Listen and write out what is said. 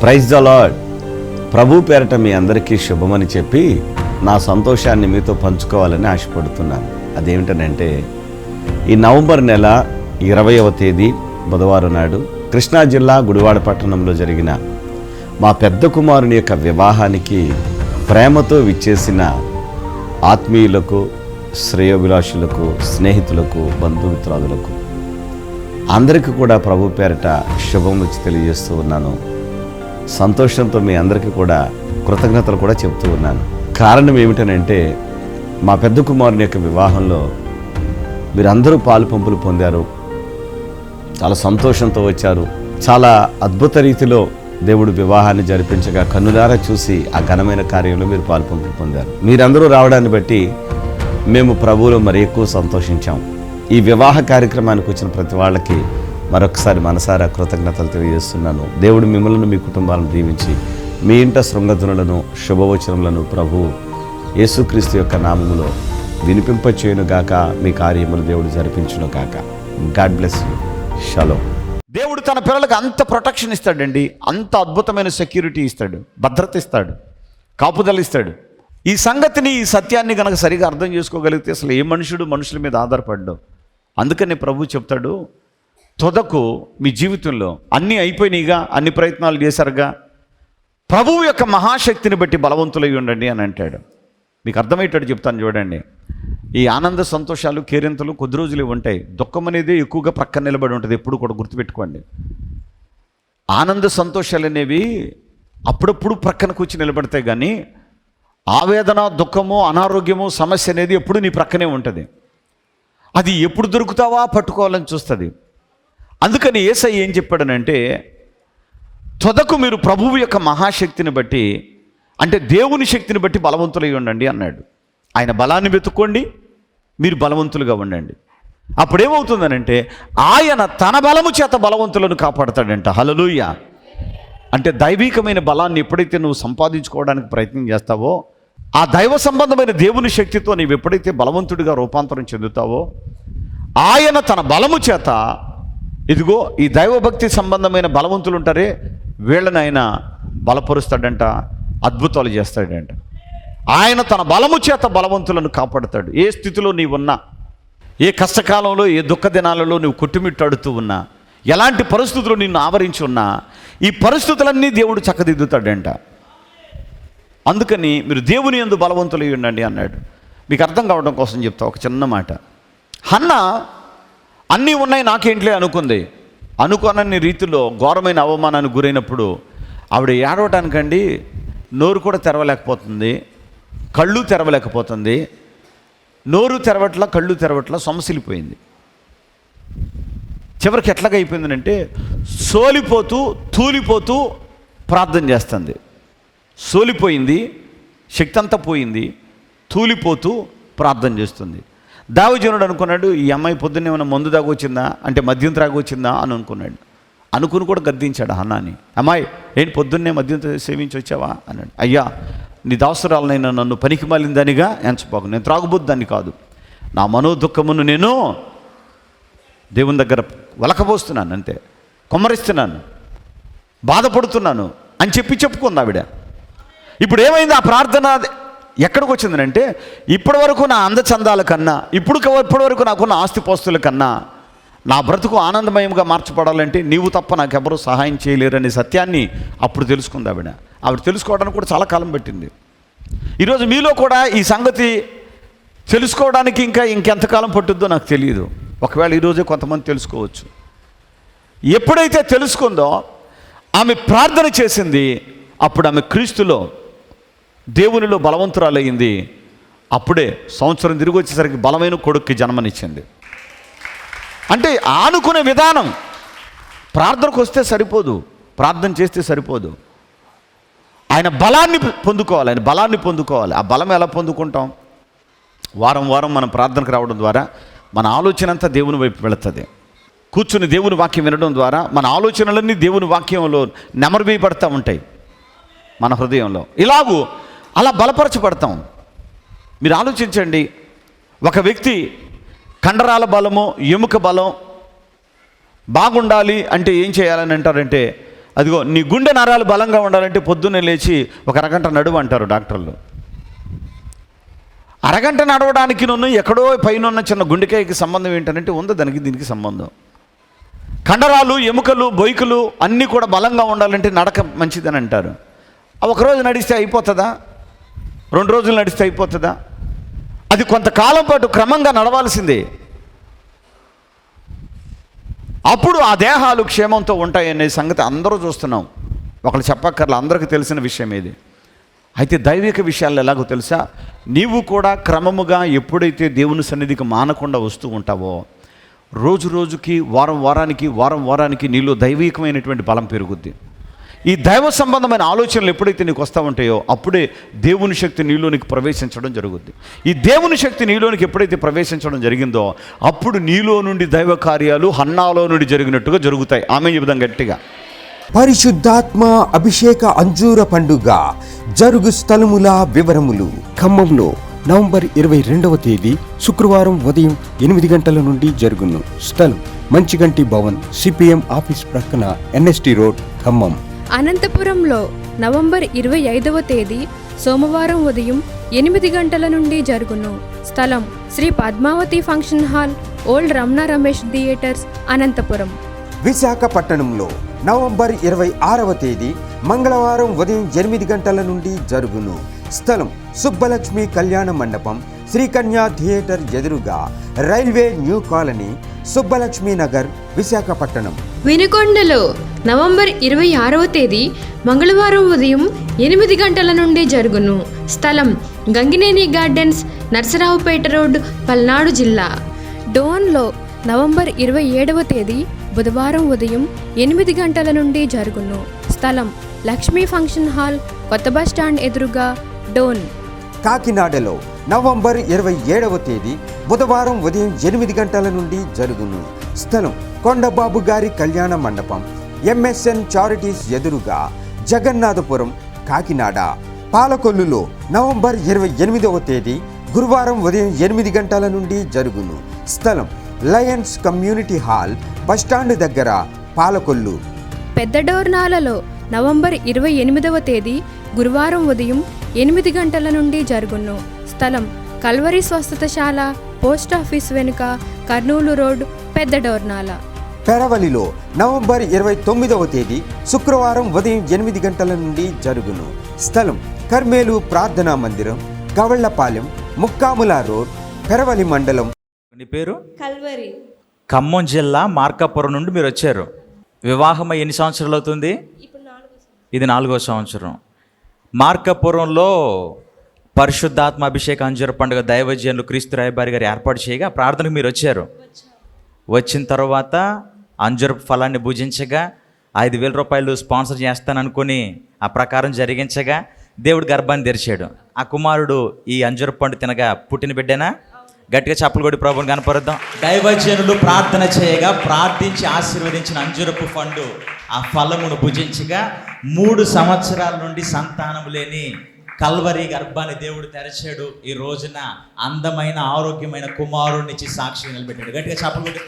Praise the lord ప్రభు పేరట మీ అందరికీ శుభమని చెప్పి నా సంతోషాన్ని మీతో పంచుకోవాలని ఆశపడుతున్నాను. అదేమిటనంటే ఈ నవంబర్ నెల ఇరవయవ తేదీ బుధవారం నాడు కృష్ణా జిల్లా గుడివాడ పట్టణంలో జరిగిన మా పెద్ద కుమారుని యొక్క వివాహానికి ప్రేమతో విచ్చేసిన ఆత్మీయులకు శ్రేయోభిలాషులకు స్నేహితులకు బంధుమిత్రాదులకు అందరికీ కూడా ప్రభు పేరట వచ్చి తెలియజేస్తూ ఉన్నాను. సంతోషంతో మీ అందరికీ కూడా కృతజ్ఞతలు కూడా చెప్తూ ఉన్నాను. కారణం ఏమిటనంటే మా పెద్ద కుమారుని యొక్క వివాహంలో మీరందరూ పాలు పంపులు పొందారు. చాలా సంతోషంతో వచ్చారు. చాలా అద్భుత రీతిలో దేవుడు వివాహాన్ని జరిపించగా కన్నులారా చూసి ఆ ఘనమైన కార్యంలో మీరు పాలు పంపులు పొందారు. మీరందరూ రావడాన్ని బట్టి మేము ప్రభువులో మరి ఎక్కువ సంతోషించాం. ఈ వివాహ కార్యక్రమానికి వచ్చిన ప్రతి వాళ్ళకి మరొకసారి మనసారా కృతజ్ఞతలు తెలియజేస్తున్నాను. దేవుడు మిమ్మల్ని మీ కుటుంబాలను దీవించి మీ ఇంట శృంగధనులను శుభవచనములను ప్రభు యేసుక్రీస్తు యొక్క నామములో వినిపింపచేయునుగాక. మీ కార్యములు దేవుడు జరిపించును గాక గాడ్ బ్లెస్ యూ. షలో. దేవుడు తన పిల్లలకు అంత ప్రొటెక్షన్ ఇస్తాడండి. అంత అద్భుతమైన సెక్యూరిటీ ఇస్తాడు. భద్రత ఇస్తాడు. కాపుదల ఇస్తాడు. ఈ సంగతిని ఈ సత్యాన్ని కనుక సరిగా అర్థం చేసుకోగలిగితే అసలు ఏ మనుషుడు మనుషుల మీద ఆధారపడ్డు. అందుకని ప్రభు చెప్తాడు తొదకు మీ జీవితంలో అన్నీ అయిపోయినాయిగా అన్ని ప్రయత్నాలు చేశారుగా. ప్రభువు యొక్క మహాశక్తిని బట్టి బలవంతులై ఉండండి అని అంటాడు. మీకు అర్థమయ్యేటట్టు చెప్తాను చూడండి. ఈ ఆనంద సంతోషాలు కేరింతలు కొద్ది రోజులే ఉంటాయి. దుఃఖం అనేది ఎక్కువగా ప్రక్కన నిలబడి ఉంటుంది. ఎప్పుడు కూడా గుర్తుపెట్టుకోండి. ఆనంద సంతోషాలు అనేవి అప్పుడప్పుడు ప్రక్కన కూర్చి నిలబడతాయి కానీ ఆవేదన దుఃఖము అనారోగ్యము సమస్య అనేది ఎప్పుడు నీ ప్రక్కనే ఉంటుంది. అది ఎప్పుడు దొరుకుతావా పట్టుకోవాలని చూస్తుంది. అందుకని ఏసై ఏం చెప్పాడనంటే త్వదకు మీరు ప్రభువు యొక్క మహాశక్తిని బట్టి అంటే దేవుని శక్తిని బట్టి బలవంతులై ఉండండి అన్నాడు. ఆయన బలాన్ని వెతుక్కోండి మీరు బలవంతులుగా ఉండండి. అప్పుడేమవుతుందనంటే ఆయన తన బలము చేత బలవంతులను కాపాడతాడంట. హలలుయ అంటే దైవికమైన బలాన్ని ఎప్పుడైతే నువ్వు సంపాదించుకోవడానికి ప్రయత్నం చేస్తావో ఆ దైవ సంబంధమైన దేవుని శక్తితో నీవు ఎప్పుడైతే బలవంతుడిగా రూపాంతరం చెందుతావో ఆయన తన బలము చేత ఇదిగో ఈ దైవభక్తి సంబంధమైన బలవంతులు ఉంటారే వీళ్ళని ఆయన బలపరుస్తాడంట అద్భుతాలు చేస్తాడంట. ఆయన తన బలము చేత బలవంతులను కాపాడుతాడు. ఏ స్థితిలో నీవు ఉన్నా ఏ కష్టకాలంలో ఏ దుఃఖ దినాలలో నువ్వు కొట్టుమిట్టాడుతూ ఉన్నా ఎలాంటి పరిస్థితులు నిన్ను ఆవరించి ఉన్నా ఈ పరిస్థితులన్నీ దేవుడు చక్కదిద్దుతాడంట. అందుకని మీరు దేవుని ఎందు బలవంతులు ఉండండి అన్నాడు. మీకు అర్థం కావడం కోసం చెప్తా ఒక చిన్న మాట. హన్న అన్నీ ఉన్నాయి నాకేంట్లే అనుకుంది. అనుకోనని రీతిలో ఘోరమైన అవమానానికి గురైనప్పుడు ఆవిడ ఏడవటానికండి నోరు కూడా తెరవలేకపోతుంది కళ్ళు తెరవలేకపోతుంది. నోరు తెరవట్ల కళ్ళు తెరవట్ల సొమసిలిపోయింది. చివరికి ఎట్లాగా అయిపోయిందంటే సోలిపోతూ తూలిపోతూ ప్రార్థన చేస్తుంది. సోలిపోయింది శక్తి అంతా పోయింది తూలిపోతూ ప్రార్థన చేస్తుంది. దావజనుడు అనుకున్నాడు ఈ అమ్మాయి పొద్దున్న ఏమైనా మందు తాగొచ్చిందా? అంటే మద్యం త్రాగొచ్చిందా? అని అనుకున్నాడు. అనుకుని కూడా గద్దించాడు అన్నాని అమ్మాయి ఏంటి పొద్దున్నే మద్యం సేవించి వచ్చావా? అన్నాడు. అయ్యా నీ దాసురాలనైనా నన్ను పనికి మాలిందనిగా ఎంచపోకు నేను త్రాగుబోద్దాన్ని కాదు. నా మనో దుఃఖమును నేను దేవుని దగ్గర వలకబోస్తున్నాను అంతే. కొమ్మరిస్తున్నాను. బాధపడుతున్నాను. అని చెప్పి చెప్పుకుంది ఆవిడ. ఇప్పుడు ఏమైంది ఆ ప్రార్థన? ఎక్కడికి వచ్చిందంటే ఇప్పటి వరకు నా అందచందాల కన్నా ఇప్పుడు ఇప్పటి వరకు నాకున్న ఆస్తిపోస్తుల కన్నా నా బ్రతుకు ఆనందమయంగా మార్చబడాలంటే నీవు తప్ప నాకెవరూ సహాయం చేయలేరనే సత్యాన్ని అప్పుడు తెలుసుకుంది ఆవిడ. ఆవిడ తెలుసుకోవడానికి కూడా చాలా కాలం పెట్టింది. ఈరోజు మీలో కూడా ఈ సంగతి తెలుసుకోవడానికి ఇంకా ఇంకెంతకాలం పట్టుద్దో నాకు తెలియదు ఒకవేళ ఈరోజే కొంతమంది తెలుసుకోవచ్చు. ఎప్పుడైతే తెలుసుకుందో ఆమె ప్రార్థన చేసింది అప్పుడు ఆమె క్రీస్తులో దేవునిలో బలవంతురాలయ్యింది. అప్పుడే సంవత్సరం తిరిగి వచ్చేసరికి బలమైన కొడుక్కి జన్మనిచ్చింది. అంటే ఆనుకునే విధానం ప్రార్థనకు వస్తే సరిపోదు ప్రార్థన చేస్తే సరిపోదు. ఆయన బలాన్ని పొందుకోవాలి ఆయన బలాన్ని పొందుకోవాలి. ఆ బలం ఎలా పొందుకుంటాం? వారం వారం మనం ప్రార్థనకు రావడం ద్వారా మన ఆలోచన అంతా దేవుని వైపు వెళుతుంది. కూర్చుని దేవుని వాక్యం వినడం ద్వారా మన ఆలోచనలన్నీ దేవుని వాక్యంలో నెమరువేయబడతా ఉంటాయి మన హృదయంలో. ఇలాగూ అలా బలపరచబడతాం. మీరు ఆలోచించండి ఒక వ్యక్తి కండరాల బలము ఎముక బలం బాగుండాలి అంటే ఏం చేయాలని అంటారంటే అదిగో నీ గుండె నరాలు బలంగా ఉండాలంటే పొద్దున్నే లేచి ఒక అరగంట నడువు అంటారు డాక్టర్లు. అరగంట నడవడానికి నన్ను ఎక్కడో పైన ఉన్న చిన్న గుండెకాయకి సంబంధం ఏంటంటే ఉందో దానికి దీనికి సంబంధం. కండరాలు ఎముకలు బొయ్కులు అన్నీ కూడా బలంగా ఉండాలంటే నడక మంచిదని అంటారు. ఒకరోజు నడిస్తే అయిపోతుందా? రెండు రోజులు నడిస్తే అయిపోతుందా? అది కొంతకాలం పాటు క్రమంగా నడవాల్సిందే. అప్పుడు ఆ దేహాలు క్షేమంతో ఉంటాయనే సంగతి అందరూ చూస్తున్నాం. ఒకళ్ళు చెప్పక్కర్లా అందరికీ తెలిసిన విషయం ఇది. అయితే దైవిక విషయాలు ఎలాగో తెలుసా? నీవు కూడా క్రమముగా ఎప్పుడైతే దేవుని సన్నిధికి మానకుండా వస్తూ ఉంటావో రోజు రోజుకి వారం వారానికి వారం వారానికి నీలో దైవికమైనటువంటి బలం పెరుగుద్ది. ఈ దైవ సంబంధమైన ఆలోచనలు ఎప్పుడైతే నీకు వస్తూ ఉంటాయో అప్పుడే దేవుని శక్తి నీలోనికి ప్రవేశించడం జరుగుద్ది. ఈ దేవుని శక్తి నీలోనికి ఎప్పుడైతే ప్రవేశించడం జరిగిందో అప్పుడు నీలో నుండి దైవ కార్యాలు హన్నాలో నుండి జరిగినట్టుగా జరుగుతాయి. ఆమె చెబుదాం గట్టిగా. పరిశుద్ధాత్మ అభిషేక అంజూర పండుగ జరుగు స్థలముల వివరములు. ఖమ్మంలో నవంబర్ ఇరవై రెండవ తేదీ శుక్రవారం ఉదయం ఎనిమిది గంటల నుండి జరుగును. స్థలం మంచిగంటి భవన్ సిపిఎం ఆఫీస్ ప్రక్కన ఎన్ఎస్టి రోడ్ ఖమ్మం. అనంతపురంలో నవంబర్ ఇరవై ఐదవ తేదీ సోమవారం ఉదయం ఎనిమిది గంటల నుండి జరుగును. స్థలం Shri Padmavathi function hall old Ramana Ramesh theatres Anantapur. విశాఖపట్టణంలో November ఇరవై ఆరవ తేదీ మంగళవారం ఉదయం ఎనిమిది గంటల నుండి జరుగును. స్థలం సుబ్బలక్ష్మి కళ్యాణ మండపం శ్రీకన్యా థియేటర్ ఎదురుగా railway new colony Subbalakshmi Nagar Visakhapatnam వినుకొండలో November ఇరవై ఆరవ తేదీ మంగళవారం ఉదయం ఎనిమిది గంటల నుండి జరుగును. స్థలం గంగినేని గార్డెన్స్ నర్సరావుపేట రోడ్ పల్నాడు జిల్లా. డోన్లో నవంబర్ ఇరవై ఏడవ తేదీ బుధవారం ఉదయం ఎనిమిది గంటల నుండి జరుగును. స్థలం లక్ష్మీ ఫంక్షన్ హాల్ కొత్త బస్ స్టాండ్ ఎదురుగా డోన్. కాకినాడలో నవంబర్ ఇరవై ఏడవ తేదీ బుధవారం ఉదయం ఎనిమిది గంటల నుండి జరుగును. స్థలం కొండబాబు గారి కళ్యాణ మండపం ఎంఎస్ఎన్ చారిటీస్ ఎదురుగా జగన్నాథపురం కాకినాడ. పాలకొల్లులో నవంబర్ ఇరవై ఎనిమిదవ తేదీ గురువారం ఉదయం ఎనిమిది గంటల నుండి జరుగును. స్థలం లయన్స్ కమ్యూనిటీ హాల్ బస్టాండ్ దగ్గర పాలకొల్లు. పెద్ద డోర్నాలలో నవంబర్ ఇరవై ఎనిమిదవ తేదీ గురువారం ఉదయం ఎనిమిది గంటల నుండి జరుగును. స్థలం కల్వరి స్వస్థతశాల పోస్ట్ ఆఫీస్ వెనుక కర్నూలు రోడ్ పెద్ద డోర్నాల. పెరవలిలో నవంబర్ ఇరవై తొమ్మిదవ తేదీ శుక్రవారం ఉదయం ఎనిమిది గంటల నుండి జరుగును. స్థలం కర్మేలు ప్రార్థనా మందిరం గవళ్ళపాలెం ముక్కాముల రోడ్ పెరవలి మండలం. నీ పేరు? కల్వరి. ఖమ్మం జిల్లా మార్కాపురం నుండి మీరు వచ్చారు. వివాహం ఎన్ని సంవత్సరాలు అవుతుంది? ఇప్పుడు నాలుగు ఇది నాలుగో సంవత్సరం. మార్కాపురంలో పరిశుద్ధాత్మ అభిషేక అంజర పండుగ దైవజనులు క్రీస్తు రాయబారి గారు ఏర్పాటు చేయగా ప్రార్థనకు మీరు వచ్చారు. వచ్చిన తర్వాత అంజరపు ఫలాన్ని భుజించగా ఐదు వేల రూపాయలు స్పాన్సర్ చేస్తాననుకుని ఆ ప్రకారం జరిగించగా దేవుడు గర్భాన్ని తెరిచాడు. ఆ కుమారుడు ఈ అంజూర పండు తినగా పుట్టిన బిడ్డేనా? గట్టిగా చప్పలు కొడి ప్రభుని కనపరుద్దాం. దైవజనులు ప్రార్థన చేయగా ప్రార్థించి ఆశీర్వదించిన అంజురపు పండు ఆ ఫలమును భుజించగా మూడు సంవత్సరాల నుండి సంతానం లేని కల్వరి గర్భాన్ని దేవుడు తెరచాడు. ఈ రోజున అందమైన ఆరోగ్యమైన కుమారుడినిచ్చి సాక్షి నిలబెట్టాడు. గట్టిగా చేపలు కొట్టి